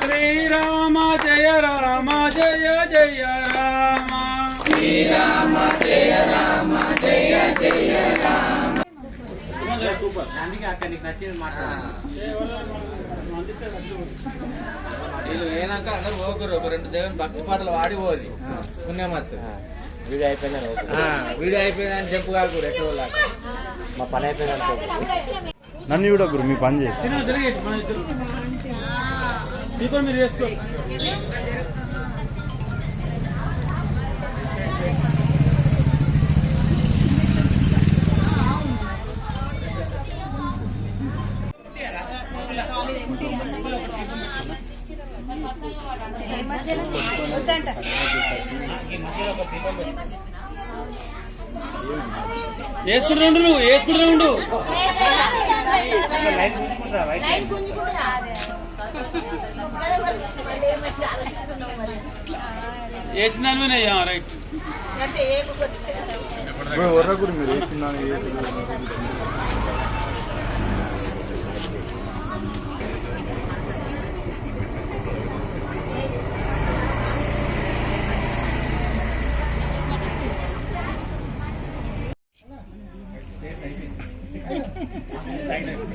శ్రీరామ జయ రామ జయ జయ రామ. శ్రీరామ అందుకే అక్కడ నీకు నచ్చింది మాట్లాడు వీళ్ళు ఏనాక అందరు పోకరు ఒక రెండు దేవుని భక్తి పాటలు వాడి పోది పుణ్యమత్తు. వీడియో అయిపోయిందని. వీడియో అయిపోయిందని చెప్పు ఎక్కడ వాళ్ళకి మా పని అయిపోయింది అనుకో నన్ను కూడా గురు మీ పని చేసి మీరు చేసుకో. వేసుకుంటూ ఉండు నువ్వు వేసుకుంటూ ఉండు. వేసిన దాని మీద వేయం, రైట్? మీరు? వేసిందని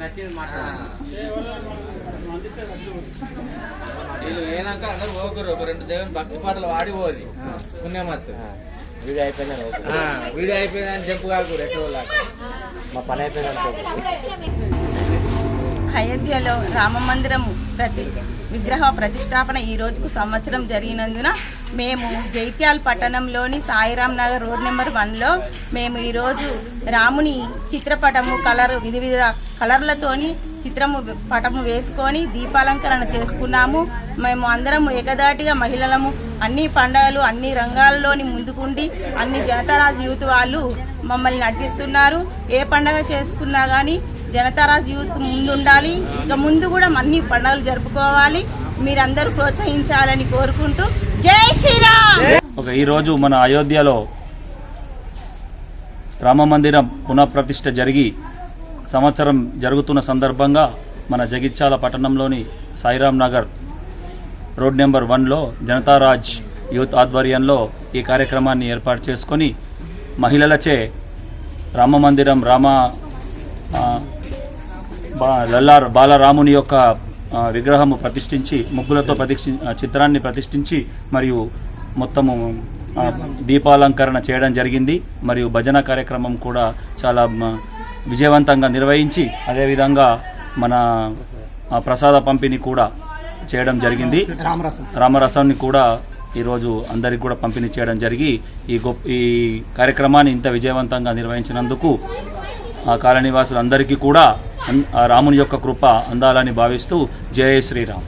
నచ్చింది వీళ్ళు ఏనాక అందరు పోకరు ఒక రెండు దేవుని భక్తి పాటలు వాడి పోది. పుణ్యమత్తు. వీడియో అయిపోయిందని. వీడియో అయిపోయిందని చెప్పు కాకూడదు ఎక్కడ మా పని అయిపోయింది అయోధ్యలో రామ మందిరము ప్రతి విగ్రహ ప్రతిష్టాపన ఈ రోజుకు సంవత్సరం జరిగినందున మేము జైత్యాల్ పట్టణంలోని సాయిరాం నగర్ రోడ్ నెంబర్ వన్లో మేము ఈరోజు రాముని చిత్రపటము కలర్ వివిధ కలర్లతోని చిత్రము పటము వేసుకొని దీపాలంకరణ చేసుకున్నాము. మేము అందరం ఏకదాటిగా మహిళలము. అన్ని పండుగలు అన్ని రంగాల్లోని ముందుకుండి అన్ని జనతారాజ్ యూత్ వాళ్ళు మమ్మల్ని నడిపిస్తున్నారు. ఏ పండగ చేసుకున్నా కానీ జనతారాజ్ యూత్ ముందుండాలి. ఇక ముందు కూడా అన్ని పండుగలు జరుపుకోవాలి. మీరందరూ ప్రోత్సహించాలని కోరుకుంటూ జై శ్రీరామ్! ఈరోజు మన అయోధ్యలో రామ మందిరం పునఃప్రతిష్ఠ జరిగి సంవత్సరం జరుగుతున్న సందర్భంగా మన జగిత్యాల పట్టణంలోని సాయిరాం నగర్ రోడ్ నెంబర్ వన్లో జనతారాజ్ యూత్ ఆధ్వర్యంలో ఈ కార్యక్రమాన్ని ఏర్పాటు చేసుకొని మహిళలచే రామ మందిరం రామ లల్లార్ బాలరాముని యొక్క విగ్రహము ప్రతిష్ఠించి ముగ్గులతో ప్రతిష్ఠి చిత్రాన్ని ప్రతిష్ఠించి మరియు మొత్తము దీపాలంకరణ చేయడం జరిగింది. మరియు భజన కార్యక్రమం కూడా చాలా విజయవంతంగా నిర్వహించి అదేవిధంగా మన ప్రసాద పంపిణీ కూడా చేయడం జరిగింది. రామరసాన్ని కూడా ఈరోజు అందరికి కూడా పంపిణీ చేయడం జరిగి ఈ గొప్ప ఈ కార్యక్రమాన్ని ఇంత విజయవంతంగా నిర్వహించినందుకు ఆ కాలనీవాసులందరికీ కూడా రాముని యొక్క కృప అందాలని భావిస్తూ జయ శ్రీరామ్.